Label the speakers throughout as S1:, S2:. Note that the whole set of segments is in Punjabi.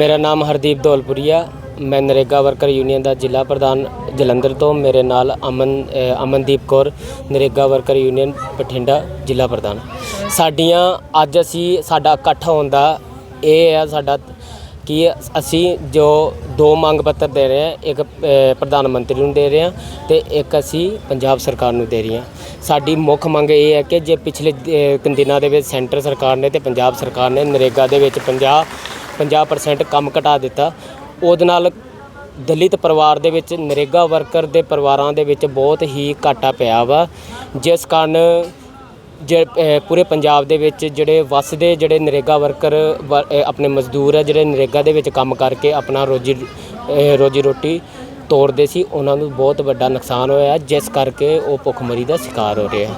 S1: ਮੇਰਾ ਨਾਮ ਹਰਦੀਪ ਦੌਲਪੁਰੀਆ ਮੈਂ ਨਰੇਗਾ ਵਰਕਰ ਯੂਨੀਅਨ ਦਾ ਜ਼ਿਲ੍ਹਾ ਪ੍ਰਧਾਨ ਜਲੰਧਰ ਤੋਂ ਮੇਰੇ ਨਾਲ ਅਮਨ ਅਮਨਦੀਪ ਕੌਰ ਨਰੇਗਾ ਵਰਕਰ ਯੂਨੀਅਨ ਬਠਿੰਡਾ ਜ਼ਿਲ੍ਹਾ ਪ੍ਰਧਾਨ। ਸਾਡੀਆਂ ਅੱਜ ਅਸੀਂ ਸਾਡਾ ਇਕੱਠ ਹੋਣ ਦਾ ਇਹ ਹੈ ਸਾਡਾ ਕਿ ਅਸੀਂ ਜੋ ਦੋ ਮੰਗ ਪੱਤਰ ਦੇ ਰਹੇ ਹਾਂ ਇੱਕ ਪ੍ਰਧਾਨ ਮੰਤਰੀ ਨੂੰ ਦੇ ਰਹੇ ਹਾਂ ਤੇ ਇੱਕ ਅਸੀਂ ਪੰਜਾਬ ਸਰਕਾਰ ਨੂੰ ਦੇ ਰਹੇ ਹਾਂ। ਸਾਡੀ ਮੁੱਖ ਮੰਗ ਇਹ ਹੈ ਕਿ ਜੇ ਪਿਛਲੇ ਅ, ਦਿਨਾਂ ਦੇ ਵਿੱਚ ਸੈਂਟਰ ਸਰਕਾਰ ਨੇ ਤੇ ਪੰਜਾਬ ਸਰਕਾਰ ਨੇ ਨਰੇਗਾ ਦੇ ਵਿੱਚ 50 50% ਕੰਮ ਘਟਾ ਦਿੱਤਾ। ਉਹਦੇ ਨਾਲ ਦਲਿਤ ਪਰਿਵਾਰ ਦੇ ਵਿੱਚ, ਨਰੇਗਾ ਵਰਕਰ ਦੇ ਪਰਿਵਾਰਾਂ ਦੇ ਵਿੱਚ ਬਹੁਤ ਹੀ ਘਾਟਾ ਪਿਆ ਵਾ। ਜਿਸ ਕਾਰਨ ਜੇ ਪੂਰੇ ਪੰਜਾਬ ਦੇ ਵਿੱਚ ਜਿਹੜੇ ਵੱਸਦੇ ਜਿਹੜੇ ਨਰੇਗਾ ਵਰਕਰ, ਵ- ਆਪਣੇ ਮਜ਼ਦੂਰ ਆ, ਜਿਹੜੇ ਨਰੇਗਾ ਦੇ ਵਿੱਚ ਕੰਮ ਕਰਕੇ ਆਪਣਾ ਰੋਜੀ ਰੋਜੀ ਰੋਟੀ ਤੋੜਦੇ ਸੀ, ਉਹਨਾਂ ਨੂੰ ਬਹੁਤ ਵੱਡਾ ਨੁਕਸਾਨ ਹੋਇਆ, ਜਿਸ ਕਰਕੇ ਉਹ ਭੁੱਖਮਰੀ ਦਾ ਸ਼ਿਕਾਰ ਹੋ ਰਹੇ ਆ।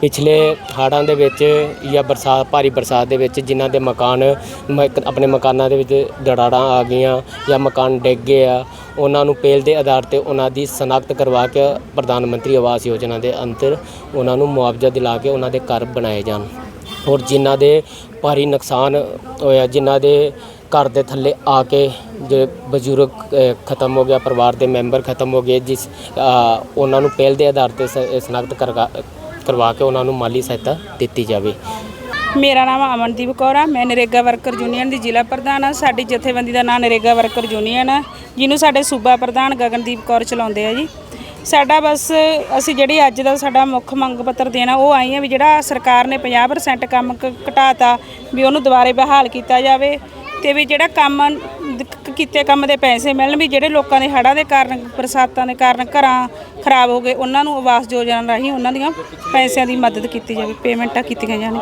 S1: ਪਿਛਲੇ ਹਾੜਾਂ ਦੇ ਵਿੱਚ ਜਾਂ ਬਰਸਾਤ, ਭਾਰੀ ਬਰਸਾਤ ਦੇ ਵਿੱਚ ਜਿਨ੍ਹਾਂ ਦੇ ਮਕਾਨ ਮਕ ਆਪਣੇ ਮਕਾਨਾਂ ਦੇ ਵਿੱਚ ਦਰਾੜਾਂ ਆ ਗਈਆਂ ਜਾਂ ਮਕਾਨ ਡਿੱਗ ਗਏ ਆ, ਉਹਨਾਂ ਨੂੰ ਪੇਲ ਦੇ ਆਧਾਰ ਤੇ ਉਹਨਾਂ ਦੀ ਸਨਾਖਤ ਕਰਵਾ ਕੇ ਪ੍ਰਧਾਨ ਮੰਤਰੀ ਆਵਾਸ ਯੋਜਨਾ ਦੇ ਅੰਤਰ ਉਹਨਾਂ ਨੂੰ ਮੁਆਵਜ਼ਾ ਦਿਲਾ ਕੇ ਉਹਨਾਂ ਦੇ ਘਰ ਬਣਾਏ ਜਾਣ। ਔਰ ਜਿਨ੍ਹਾਂ ਦੇ ਭਾਰੀ ਨੁਕਸਾਨ ਹੋਇਆ, ਜਿਨ੍ਹਾਂ ਦੇ ਘਰ ਦੇ ਥੱਲੇ ਆ ਕੇ ਜੇ ਬਜ਼ੁਰਗ ਅ, ਖਤਮ ਹੋ ਗਿਆ ਪਰਿਵਾਰ ਦੇ ਮੈਂਬਰ ਖਤਮ ਹੋ ਗਏ ਜਿਸ ਅ, ਉਹਨਾਂ ਨੂੰ ਪਹਿਲ ਦੇ ਆਧਾਰ ਤੇ ਸ- ਸਨਾਖਤ ਕਰਵਾ ਕਰਵਾ ਕੇ ਉਹਨਾਂ ਨੂੰ ਮਾਲੀ ਸਹਾਇਤਾ ਦਿੱਤੀ ਜਾਵੇ।
S2: ਮੇਰਾ ਨਾਮ ਅਮਨਦੀਪ ਕੌਰ ਆ। ਮੈਂ ਨਰੇਗਾ ਵਰਕਰ ਯੂਨੀਅਨ ਦੀ ਜ਼ਿਲ੍ਹਾ ਪ੍ਰਧਾਨ ਆ। ਸਾਡੀ ਜਥੇਬੰਦੀ ਦਾ ਨਾਮ ਨਰੇਗਾ ਵਰਕਰ ਯੂਨੀਅਨ ਆ ਜਿਹਨੂੰ ਸਾਡੇ ਸੂਬਾ ਪ੍ਰਧਾਨ ਗਗਨਦੀਪ ਕੌਰ ਚਲਾਉਂਦੇ ਆ ਜੀ। ਸਾਡਾ ਬਸ ਅਸੀਂ ਜਿਹੜੀ ਅੱਜ ਦਾ ਸਾਡਾ ਮੁੱਖ ਮੰਗ ਪੱਤਰ ਦੇਣਾ ਉਹ ਆਈ ਆ ਵੀ ਜਿਹੜਾ ਸਰਕਾਰ ਨੇ 50% ਕੰਮ ਕ- ਘਟਾਤਾ ਵੀ ਉਹਨੂੰ ਦੁਬਾਰੇ ਬਹਾਲ ਕੀਤਾ ਜਾਵੇ। ਤੇ ਵੀ ਜਿਹੜਾ ਕੰਮ ਦ- ਕੀਤੇ ਕੰਮ ਦੇ ਪੈਸੇ ਮਿਲਣ ਵੀ ਜਿਹੜੇ ਲੋਕਾਂ ਦੇ ਹੜ੍ਹਾਂ ਦੇ ਕਾਰਨ, ਬਰਸਾਤਾਂ ਦੇ ਕਾਰਨ ਘਰਾਂ ਖਰਾਬ ਹੋ ਗਏ, ਉਹਨਾਂ ਨੂੰ ਆਵਾਸ ਯੋਜਨਾ ਰਾਹੀਂ ਉਹਨਾਂ ਦੀਆਂ ਪੈਸਿਆਂ ਦੀ ਮਦਦ ਕੀਤੀ ਜਾਵੇ, ਪੇਮੈਂਟਾਂ ਕੀਤੀਆਂ ਜਾਣ